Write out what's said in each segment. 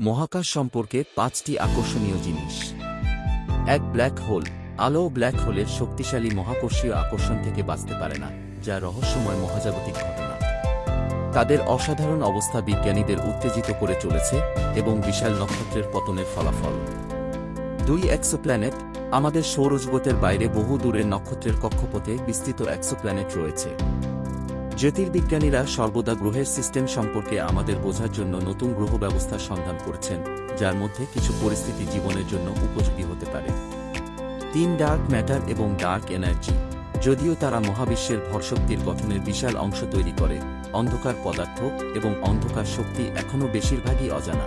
মহাকাশ সম্পর্কে পাঁচটি আকর্ষণীয় জিনিস। এক ব্ল্যাক হোল, আলো ব্ল্যাক হোলের শক্তিশালী মহাকর্ষীয় আকর্ষণ থেকে বাঁচতে পারে না, যা রহস্যময় মহাজাগতিক ঘটনা। তাদের অসাধারণ অবস্থা বিজ্ঞানীদের উত্তেজিত করে চলেছে এবং বিশাল নক্ষত্রের পতনের ফলাফল। দুই এক্সোপ্ল্যানেট, আমাদের সৌরজগতের বাইরে বহু দূরের নক্ষত্রের কক্ষপথে বিস্তৃত এক্সোপ্ল্যানেট রয়েছে। জ্যোতির্বিজ্ঞানীরা সর্বদা গ্রহের সিস্টেম সম্পর্কে আমাদের বোঝার জন্য নতুন গ্রহ ব্যবস্থার সন্ধান করছেন, যার মধ্যে কিছু পরিস্থিতি জীবনের জন্য উপযোগী হতে পারে। তিন ডার্ক ম্যাটার এবং ডার্ক এনার্জি, যদিও তারা মহাবিশ্বের ভরশক্তির গঠনের বিশাল অংশ তৈরি করে, অন্ধকার পদার্থ এবং অন্ধকার শক্তি এখনও বেশিরভাগই অজানা।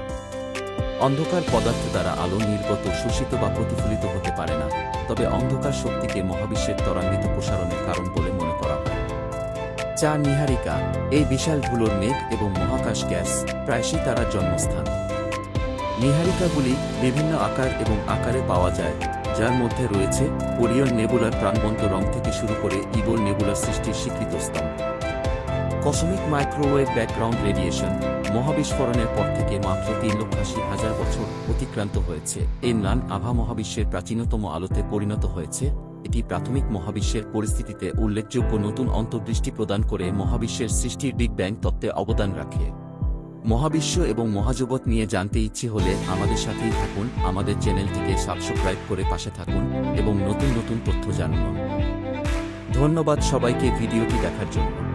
অন্ধকার পদার্থ দ্বারা আলো নির্গত, শোষিত বা প্রতিফলিত হতে পারে না, তবে অন্ধকার শক্তিকে মহাবিশ্বের ত্বরান্বিত প্রসারণের কারণ বলে মনে করা হয়। চা নিহারিকা, এই বিশাল ধুলোর মেঘ এবং মহাকাশ গ্যাস, প্রায়শই তারা জন্মস্থান। নিহারিকাগুলি বিভিন্ন আকার এবং আকারে পাওয়া যায়, যার মধ্যে রয়েছে ওরিয়ন নেবুলার প্রাণবন্ত রং থেকে শুরু করে ইগোল নেবুলার সৃষ্টির স্বীকৃত স্তম্ভ কসমিক মাইক্রোওয়েভ ব্যাকগ্রাউন্ড রেডিয়েশন মহাবিস্ফোরণের পর থেকে মাত্র তিন লক্ষ আশি হাজার বছর অতিক্রান্ত হয়েছে। এই নান আভা মহাবিশ্বের প্রাচীনতম আলোতে পরিণত হয়েছে এটি প্রাথমিক মহাবিশ্বের পরিস্থিতিতে উল্লেখযোগ্য নতুন অন্তর্দৃষ্টি প্রদান করে মহাবিশ্বের সৃষ্টির বিগ ব্যাং তত্ত্বে অবদান রাখে। মহাবিশ্ব এবং মহাজগৎ নিয়ে জানতে ইচ্ছে হলে আমাদের সাথেই থাকুন, আমাদের চ্যানেলটিকে সাবস্ক্রাইব করে পাশে থাকুন এবং নতুন নতুন তথ্য জানুন। ধন্যবাদ সবাইকে ভিডিওটি দেখার জন্য।